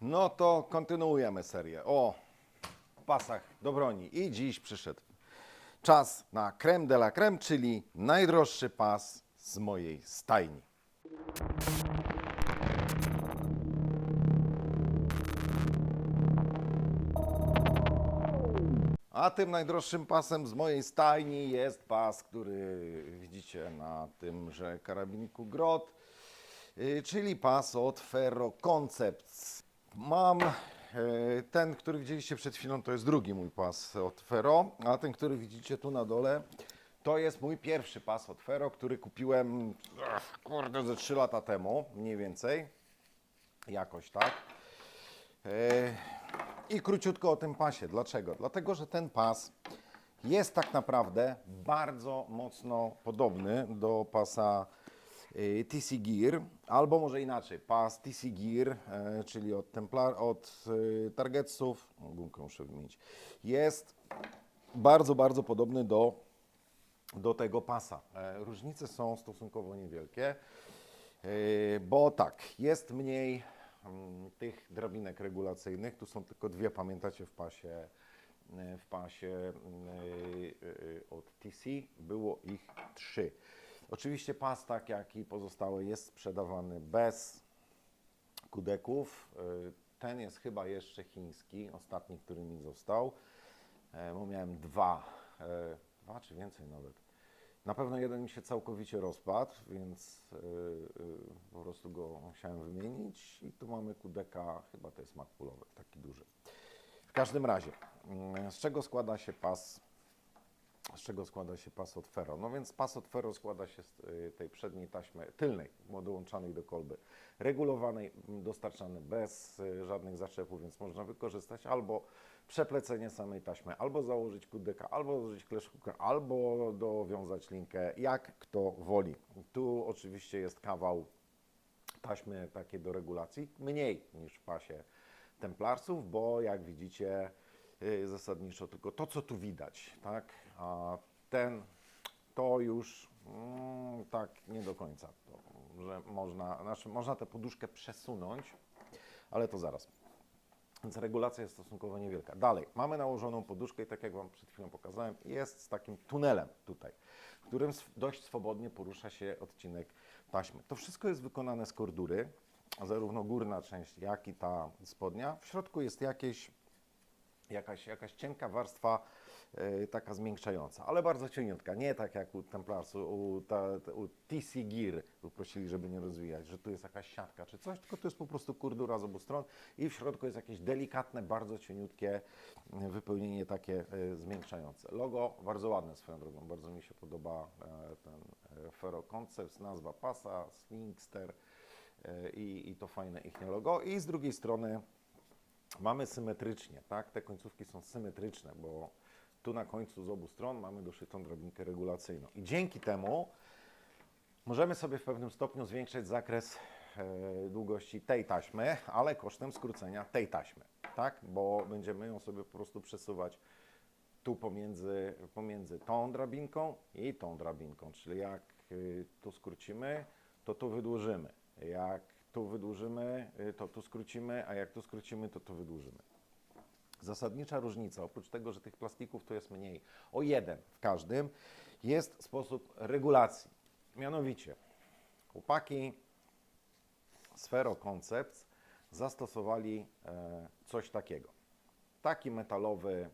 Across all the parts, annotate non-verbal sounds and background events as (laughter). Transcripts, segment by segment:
No to kontynuujemy serię o pasach do broni. I dziś przyszedł czas na creme de la creme, czyli najdroższy pas z mojej stajni. A tym najdroższym pasem z mojej stajni jest pas, który widzicie na tymże karabiniku Grot, y, czyli pas od Ferro Concepts. Mam e, ten, który widzieliście przed chwilą, to jest drugi mój pas od Ferro, a ten, który widzicie tu na dole, to jest mój pierwszy pas od Ferro, który kupiłem, ach, kurde, ze 3 lata temu, mniej więcej, jakoś tak. E, I króciutko o tym pasie. Dlaczego? Dlatego, że ten pas jest tak naprawdę bardzo mocno podobny do pasa TC Gear, albo może inaczej, pas TC Gear, e, czyli od, Templar, od e, Targetsów, o, gumkę muszę wymienić, jest bardzo, bardzo podobny do, do tego pasa. E, Różnice są stosunkowo niewielkie, e, bo tak, jest mniej mm, tych drabinek regulacyjnych. Tu są tylko dwie, pamiętacie w pasie, w pasie mm, od TC było ich trzy. Oczywiście pas, tak jak i pozostałe, jest sprzedawany bez kudeków. E, Ten jest chyba jeszcze chiński, ostatni, który mi został, e, bo miałem dwa, e, dwa czy więcej nawet. Na pewno jeden mi się całkowicie rozpadł, więc y, y, po prostu go musiałem wymienić. I tu mamy kudeka, chyba to jest makpulowy, taki duży. W każdym razie, mm, z czego składa się pas? Z czego składa się pas od Ferro? No więc pas od Ferro składa się z y, tej przedniej taśmy tylnej, dołączanej do kolby, regulowanej, dostarczany bez y, żadnych zaczepów, więc można wykorzystać albo przeplecenie samej taśmy, albo założyć kudeka, albo założyć kleszówkę, albo dowiązać linkę, jak kto woli. Tu oczywiście jest kawał taśmy takie do regulacji, mniej niż w pasie Templarsów, bo jak widzicie y, zasadniczo tylko to, co tu widać, tak, a ten to już mm, tak nie do końca, to, że można, znaczy można tę poduszkę przesunąć, ale to zaraz. Więc regulacja jest stosunkowo niewielka. Dalej, mamy nałożoną poduszkę i tak jak Wam przed chwilą pokazałem, jest z takim tunelem tutaj, w którym dość swobodnie porusza się odcinek taśmy. To wszystko jest wykonane z kordury, zarówno górna część, jak i ta spodnia. W środku jest jakieś, jakaś, jakaś cienka warstwa taka zmiękczająca, ale bardzo cieniutka. Nie tak jak u Templarsu, u, ta, u TC Gear, prosili, żeby nie rozwijać, że tu jest jakaś siatka czy coś, tylko to jest po prostu kurdura z obu stron i w środku jest jakieś delikatne, bardzo cieniutkie e, wypełnienie takie e, zmiękczające. Logo bardzo ładne swoją drogą, bardzo mi się podoba e, ten e, Ferro Concepts, nazwa pasa, Slingster e, i, i to fajne ich logo. I z drugiej strony mamy symetrycznie, tak? Te końcówki są symetryczne, bo tu na końcu z obu stron mamy doszytą drabinkę regulacyjną. I dzięki temu możemy sobie w pewnym stopniu zwiększyć zakres e, długości tej taśmy, ale kosztem skrócenia tej taśmy, tak? Bo będziemy ją sobie po prostu przesuwać tu pomiędzy, pomiędzy tą drabinką i tą drabinką, czyli jak y, tu skrócimy, to tu wydłużymy. Jak tu wydłużymy, y, to tu skrócimy, a jak tu skrócimy, to tu wydłużymy. Zasadnicza różnica, oprócz tego, że tych plastików tu jest mniej, o jeden w każdym, jest sposób regulacji. Mianowicie, chłopaki z Ferro Concepts zastosowali e, coś takiego. Taki metalowy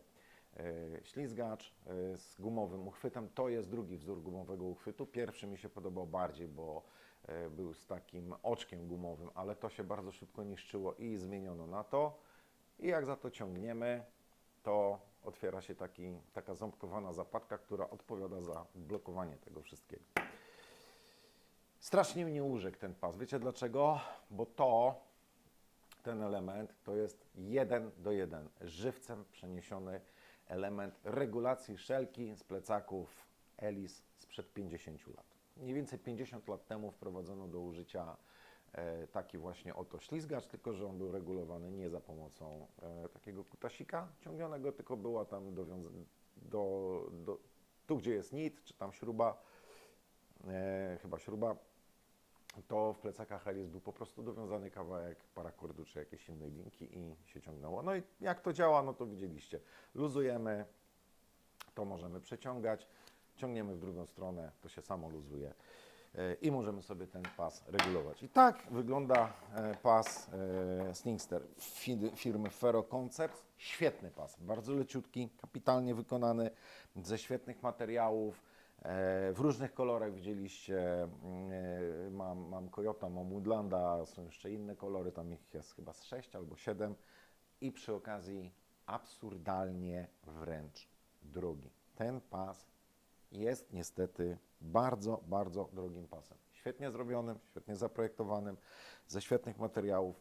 e, ślizgacz e, z gumowym uchwytem. To jest drugi wzór gumowego uchwytu. Pierwszy mi się podobał bardziej, bo był z takim oczkiem gumowym, ale to się bardzo szybko niszczyło i zmieniono na to. I jak za to ciągniemy, to otwiera się taki, taka ząbkowana zapadka, która odpowiada za blokowanie tego wszystkiego. Strasznie mnie urzekł ten pas. Wiecie dlaczego? Bo to, ten element, to jest jeden do jeden, żywcem przeniesiony element regulacji szelki z plecaków Elis sprzed 50 lat. Mniej więcej 50 lat temu wprowadzono do użycia taki właśnie oto ślizgacz, tylko że on był regulowany nie za pomocą e, takiego kutasika ciągnionego, tylko była tam dowiąza- do, do, tu, gdzie jest nit, czy tam śruba, e, chyba śruba, to w plecakach Alice był po prostu dowiązany kawałek parakordu czy jakiejś innej linki i się ciągnęło. No i jak to działa, no to widzieliście. Luzujemy, to możemy przeciągać, ciągniemy w drugą stronę, to się samo luzuje e, i możemy sobie ten pas regulować. I tak wygląda e, pas e, Slingster fi- firmy Ferro Concepts. Świetny pas, bardzo leciutki, kapitalnie wykonany, ze świetnych materiałów. e, W różnych kolorach widzieliście, mm, e, mam, mam Coyota, mam Woodlanda, są jeszcze inne kolory, tam ich jest chyba z 6 albo 7 i przy okazji absurdalnie wręcz drogi. Ten pas jest niestety bardzo, bardzo drogim pasem. Świetnie zrobionym, świetnie zaprojektowanym, ze świetnych materiałów,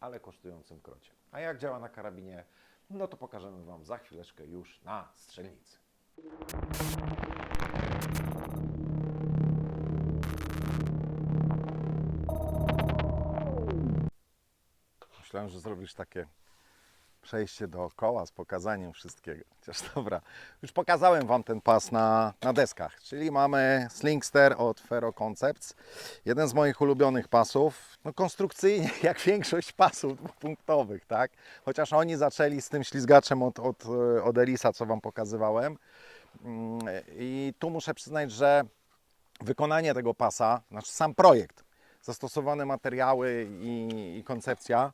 ale kosztującym krocie. A jak działa na karabinie, no to pokażemy Wam za chwileczkę już na strzelnicy. Myślałem, że zrobisz takie przejście dookoła z pokazaniem wszystkiego. Chociaż dobra, już pokazałem Wam ten pas na, na deskach, czyli mamy Slingster od Ferro Concepts. Jeden z moich ulubionych pasów, no konstrukcyjnie (laughs) jak większość pasów dwupunktowych, tak? Chociaż oni zaczęli z tym ślizgaczem od, od, od Elisa, co Wam pokazywałem. Mm, I tu muszę przyznać, że wykonanie tego pasa, znaczy sam projekt, zastosowane materiały i, i koncepcja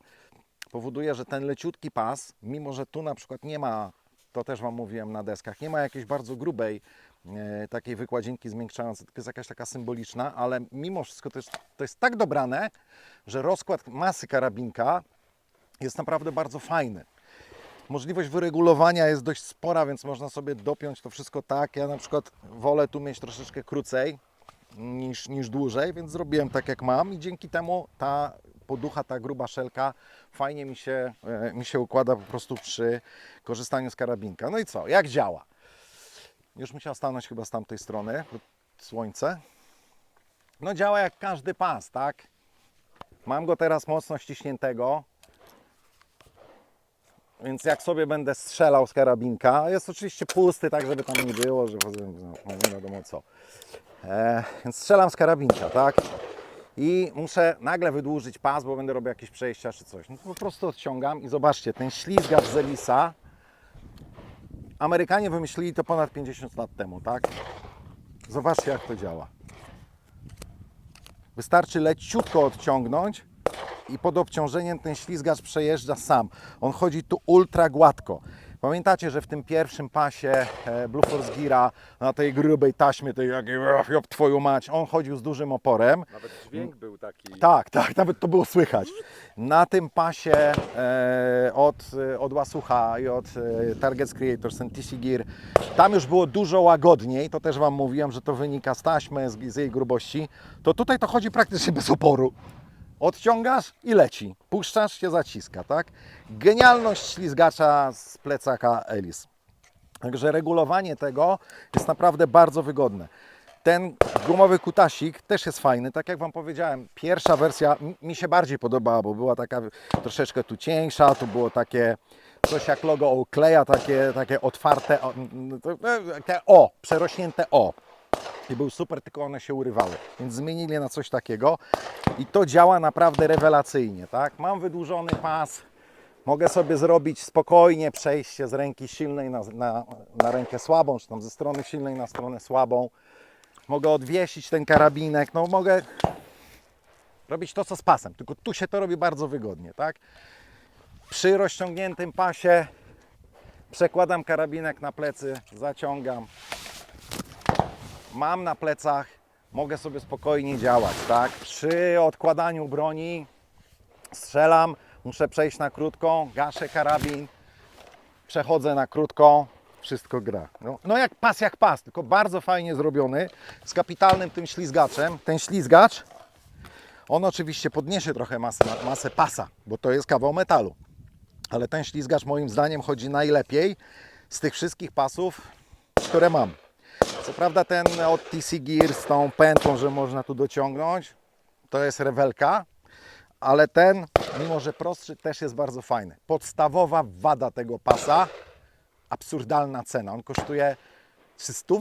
powoduje, że ten leciutki pas, mimo że tu na przykład nie ma, to też Wam mówiłem na deskach, nie ma jakiejś bardzo grubej e, takiej wykładzinki zmiękczającej, tylko jest jakaś taka symboliczna, ale mimo wszystko to jest, to jest tak dobrane, że rozkład masy karabinka jest naprawdę bardzo fajny. Możliwość wyregulowania jest dość spora, więc można sobie dopiąć to wszystko tak. Ja na przykład wolę tu mieć troszeczkę krócej niż, niż dłużej, więc zrobiłem tak jak mam i dzięki temu ta poducha, ta gruba szelka fajnie mi się, e, mi się układa po prostu przy korzystaniu z karabinka. No i co? Jak działa? Już musiał stanąć chyba z tamtej strony, słońce. No działa jak każdy pas, tak? Mam go teraz mocno ściśniętego, więc jak sobie będę strzelał z karabinka, jest oczywiście pusty, tak żeby tam nie było, że nie wiadomo co. E, więc strzelam z karabinka, tak? I muszę nagle wydłużyć pas, bo będę robił jakieś przejścia czy coś. No to po prostu odciągam i zobaczcie, ten ślizgacz z Elisa, Amerykanie wymyślili to ponad 50 lat temu, tak? Zobaczcie jak to działa. Wystarczy leciutko odciągnąć i pod obciążeniem ten ślizgacz przejeżdża sam. On chodzi tu ultra gładko. Pamiętacie, że w tym pierwszym pasie e, Blue Force Gira na tej grubej taśmie, tej jakiej jop twoją mać, on chodził z dużym oporem. Nawet dźwięk był taki. Tak, tak, nawet to było słychać. Na tym pasie e, od, e, od Łasucha i od e, Targets Creators ten TC Gear, tam już było dużo łagodniej, to też Wam mówiłem, że to wynika z taśmy, z, z jej grubości, to tutaj to chodzi praktycznie bez oporu. Odciągasz i leci, puszczasz się zaciska, tak? Genialność ślizgacza z plecaka Elis. Także regulowanie tego jest naprawdę bardzo wygodne. Ten gumowy kutasik też jest fajny. Tak jak Wam powiedziałem, pierwsza wersja mi- się bardziej podobała, bo była taka troszeczkę tu cieńsza, tu było takie coś jak logo Oakleya, takie, takie otwarte, o, e, O, przerośnięte O. I był super, tylko one się urywały. Więc zmienili na coś takiego i to działa naprawdę rewelacyjnie. Tak? Mam wydłużony pas, mogę sobie zrobić spokojnie przejście z ręki silnej na, na, na rękę słabą, czy tam ze strony silnej na stronę słabą. Mogę odwiesić ten karabinek, no mogę robić to, co z pasem, tylko tu się to robi bardzo wygodnie, tak? Przy rozciągniętym pasie przekładam karabinek na plecy, zaciągam, mam na plecach, mogę sobie spokojnie działać, tak? Przy odkładaniu broni strzelam, muszę przejść na krótką, gaszę karabin, przechodzę na krótką, wszystko gra. No, no jak pas, jak pas, tylko bardzo fajnie zrobiony, z kapitalnym tym ślizgaczem. Ten ślizgacz, on oczywiście podniesie trochę masę, masę pasa, bo to jest kawał metalu. Ale ten ślizgacz moim zdaniem chodzi najlepiej z tych wszystkich pasów, które mam. Co prawda ten od TC Gear z tą pętlą, że można tu dociągnąć, to jest rewelka, ale ten, mimo że prostszy, też jest bardzo fajny. Podstawowa wada tego pasa, absurdalna cena. On kosztuje 300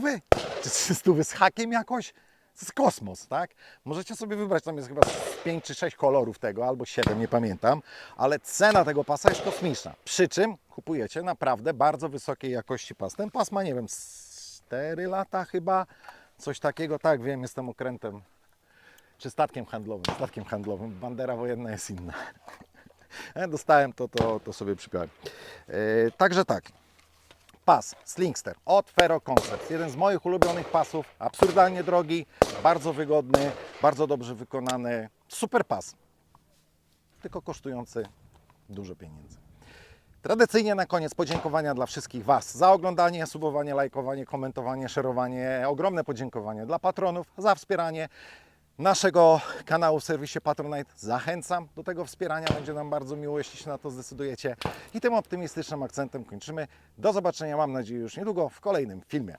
czy 300 z hakiem jakoś? To jest kosmos, tak? Możecie sobie wybrać, tam jest chyba 5 czy 6 kolorów tego, albo 7, nie pamiętam, ale cena tego pasa jest kosmiczna. Przy czym kupujecie naprawdę bardzo wysokiej jakości pas. Ten pas ma, nie wiem, 4 lata chyba, coś takiego, tak, wiem, jestem okrętem, czy statkiem handlowym, statkiem handlowym, bandera wojenna jest inna. (laughs) E, Dostałem to, to, to sobie przypiąłem. E, Także tak, pas Slingster od Ferro Concepts. Jeden z moich ulubionych pasów, absurdalnie drogi, bardzo wygodny, bardzo dobrze wykonany. Super pas, tylko kosztujący dużo pieniędzy. Tradycyjnie na koniec podziękowania dla wszystkich Was za oglądanie, subowanie, lajkowanie, komentowanie, szerowanie. Ogromne podziękowanie dla patronów za wspieranie naszego kanału w serwisie Patronite. Zachęcam do tego wspierania, będzie nam bardzo miło, jeśli się na to zdecydujecie. I tym optymistycznym akcentem kończymy. Do zobaczenia, mam nadzieję, już niedługo w kolejnym filmie.